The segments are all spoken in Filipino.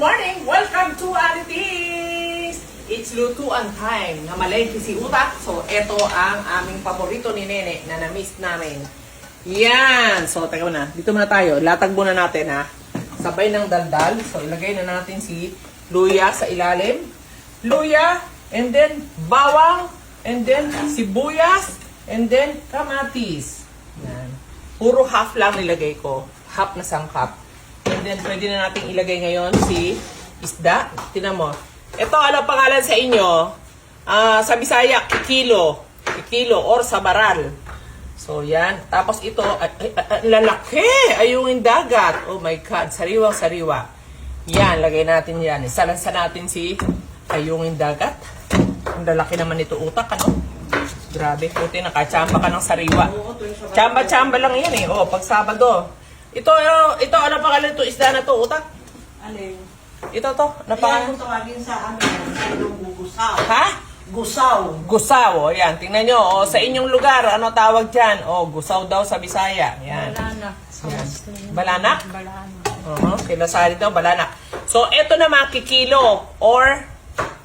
morning! Welcome to Aritis! It's lutuan time. Namalengke si Utak. So, ito ang aming paborito ni Nene na na-miss namin. Yan! So, teka muna. Dito muna tayo. Latag muna natin ha. Sabay ng daldal. So, ilagay na natin si luya sa ilalim. Luya, and then bawang, and then sibuyas, and then kamatis. Yan. Puro half lang nilagay ko. Half na sangkap. And then, pwede na natin ilagay ngayon si isda. Tinan mo. Ito, ano pangalan sa inyo? Ah, sa Bisaya, kikilo. Kikilo or sa baral. So, yan. Tapos ito, ay, ay, ay, lalaki! Ayungin dagat. Oh my God. Sariwang sariwa. Yan, lagay natin yan. Isalansa natin si ayungin dagat. Ang lalaki naman ito utak, ano? Grabe, puti, nakachamba ka ng sariwa. Chamba-chamba lang yan eh. Oh, pag Sabado. Ito, ito, ano pangalan ito? Isda na to, utak? Alin? Ito to, ano Ayan kung tawagin sa amin, sa ilong gusaw. Ha? Gusaw. Gusaw, o yan, tingnan nyo, o, sa inyong lugar, ano tawag dyan? O, gusaw daw sa Bisaya, yan. Balanak. Yan. Balanak? Balanak. Uh-huh. Kinasari daw, balanak. So, eto naman, kikilo, or,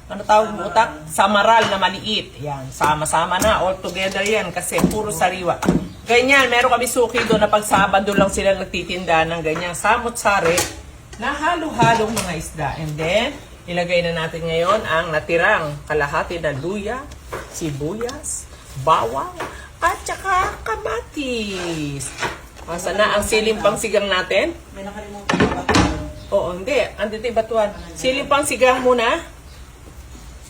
ano tawag mo utak? Samaral na maliit. Yan, sama-sama na, all together yan, kasi puro sariwa. Ganyan, meron kami suki doon na pag Sabado lang sila nagtitinda ng ganyan samot-sari na halo-halong mga isda. And then, ilagay na natin ngayon ang natirang kalahati na luya, sibuyas, bawang, at saka kamatis. Asa na ang siling pang sigang natin? May nakalimutan ba? Oo, hindi. Andito yung batuan. Silipang sigang muna.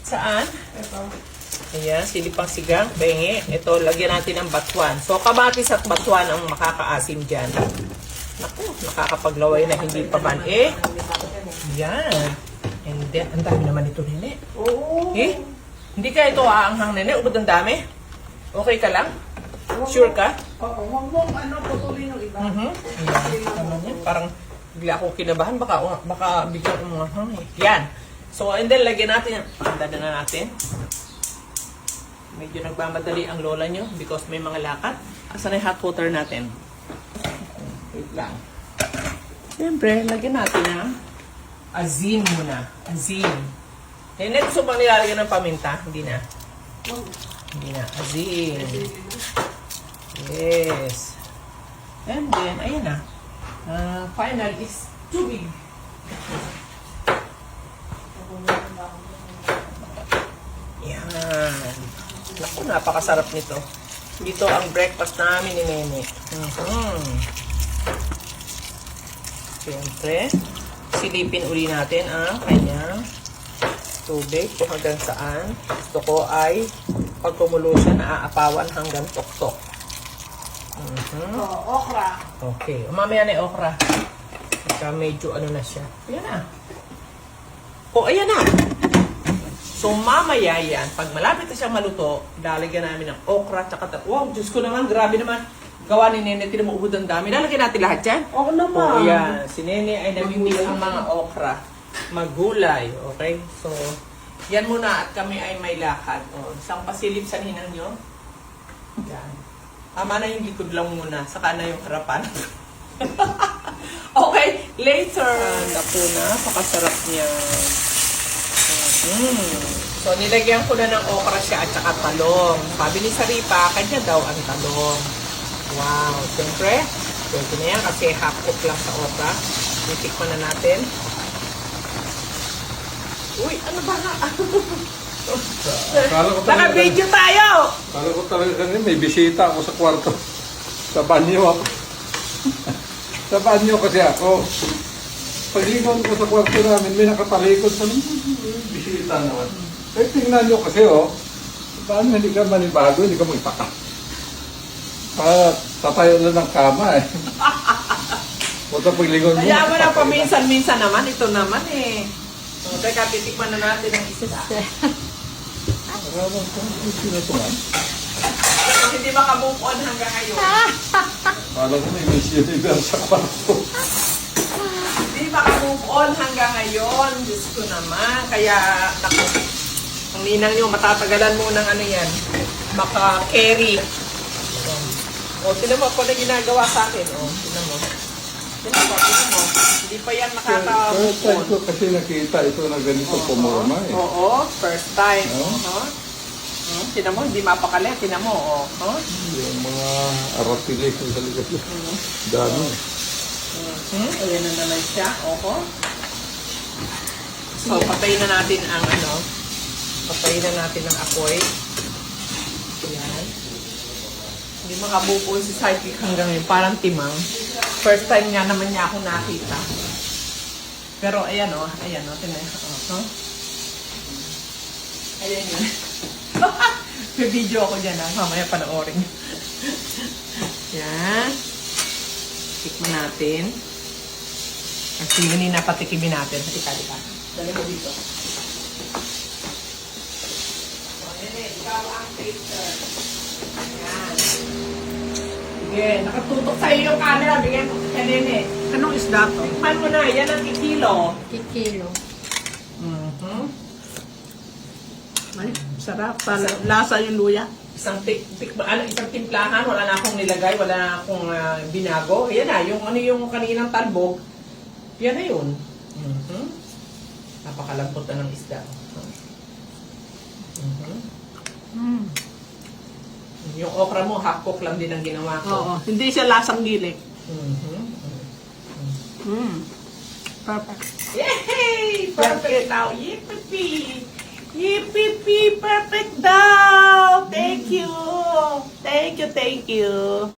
Saan? Ito. Ayan, silipang sigang. Bengi. Ito, lagyan natin ng batuan. So, kamatis at batuan ang makakaasim dyan. Naku, nakakapaglaway na hindi pa man. Eh, yan. And then, ang dami naman ito, nene. Oo. Eh, hindi ka ito aanghang, nene. Ubod ang dami. Okay ka lang? Sure ka? Oo, huwag mong ano, putulin yung iba. Mhm. Niya? Parang bigla ako kinabahan. Baka, baka bigla umahang eh. Yan. So, and then, lagyan natin yan. Pandada na natin. Medyo nagmamadali ang lola nyo because may mga lakad. Asan na hot water natin? Wait lang. Siyempre, lagyan natin ng azim muna. Azim. Eh, next, gusto bang nilalagyan ng paminta? Hindi na. Hindi na. Azim. Yes. And then, ayan na. Uh, final is tubig. Yan. Naku, napakasarap nito. Dito ang breakfast namin ni Nene. Mhm. Siyempre, silipin uli natin ang kanyang tubig kung hanggang saan. Gusto ko ay pag kumulo siya, naaapawan hanggang tuktok. Mhm. Oo, okra. Okay. Mamaya na yung okra. Pagka medyo ano na siya. Ayan na. O, ayan na. So, mamaya yan, pag malapit na siyang maluto, lalagyan namin ng okra, tsaka, ta- wow, Diyos ko naman, grabe naman. Gawa ni Nene, tinan mo, ubod ang dami. Lalagyan natin lahat yan. Oo O, naman. yan. Si Nene ay namimili ang mga okra. Magulay, okay? So, yan muna at kami ay may lakad. O, isang pasilip sa ninang nyo. Yan. Tama na yung likod lang muna. Saka na yung harapan. okay, later. Naku na, pakasarap niya. Mm. So, nilagyan ko na ng okra siya at saka talong. Sabi ni Saripa, kanya daw ang talong. Wow, siyempre, pwede na yan kasi half cook lang sa okra. Titikman na natin. Uy, ano ba nga? Naka-video tayo! akala ko talaga kanina may bisita ako sa kwarto. Sa banyo ako. sa banyo kasi ako. Paglingon ko sa kwarto namin, may nakatalikod sa "Hmm, bisita naman. Eh, tingnan nyo kasi, oh. Paano hindi ka manibago, hindi ka magtaka. Ah, tatayo lang ng kama, eh. Punta paglingon mo. Kaya mo na paminsan-minsan naman. Ito naman eh. So, teka, titikman na natin ang isa. Akala ko, sino to, man? Kung hindi makamove on hanggang ngayon. Akala ko may missionary sa kwarto. Makamove on hanggang ngayon. Diyos ko naman. Kaya, naku, ang ninang nyo, matatagalan mo ng ano yan. Maka-carry. O, tinan mo ako na ginagawa sa akin. O, tinan mo. Tinan mo, tinan mo. Hindi pa yan First time nakaka-move ko kasi nakita ito na ganito pumurma eh. Oo, first time. Oo. Oo. Hmm, tinan mo, hindi mapakali. Tinan mo, oh. Huh? Yung mga aratilis sa likod. Dami. Hmm, ayan na naman siya. Oho. So, patayin na natin ang ano. Patayin na natin ang apoy. Ayan. Hindi makabubuo si Psychic hanggang ngayon. Parang timang. First time nga naman niya ako nakita. Pero ayan o. ayan o. Tinan oh, huh? Ayan yun. May video ako dyan ha. Mamaya panoorin. Yan. Tikman natin. At yun na patikimin natin. Halika, halika. Dali mo dito. Ang. Sige, nakatutok sa'yo yung camera. Bigyan mo kay nene. Anong isda to? Tikman mo na. Yan ang kikilo. Kikilo. Mhm. Ay, sarap. Tal- Lasa yung luya. Isang tik, tik, ano, isang timplahan, wala na akong nilagay, wala na akong ah, binago. Ayan na, yung ano yung kaninang talbog, yan na yun. Mhm. Napakalambot na ng isda. Mhm. Mm. Yung okra mo, half cook lang din ang ginawa ko. Oo, hindi siya lasang gilik. Mhm. Mm. Perfect. Yay! Perfect now! Yippee! Yippee! Perfect daw! Thank you! Thank you, thank you!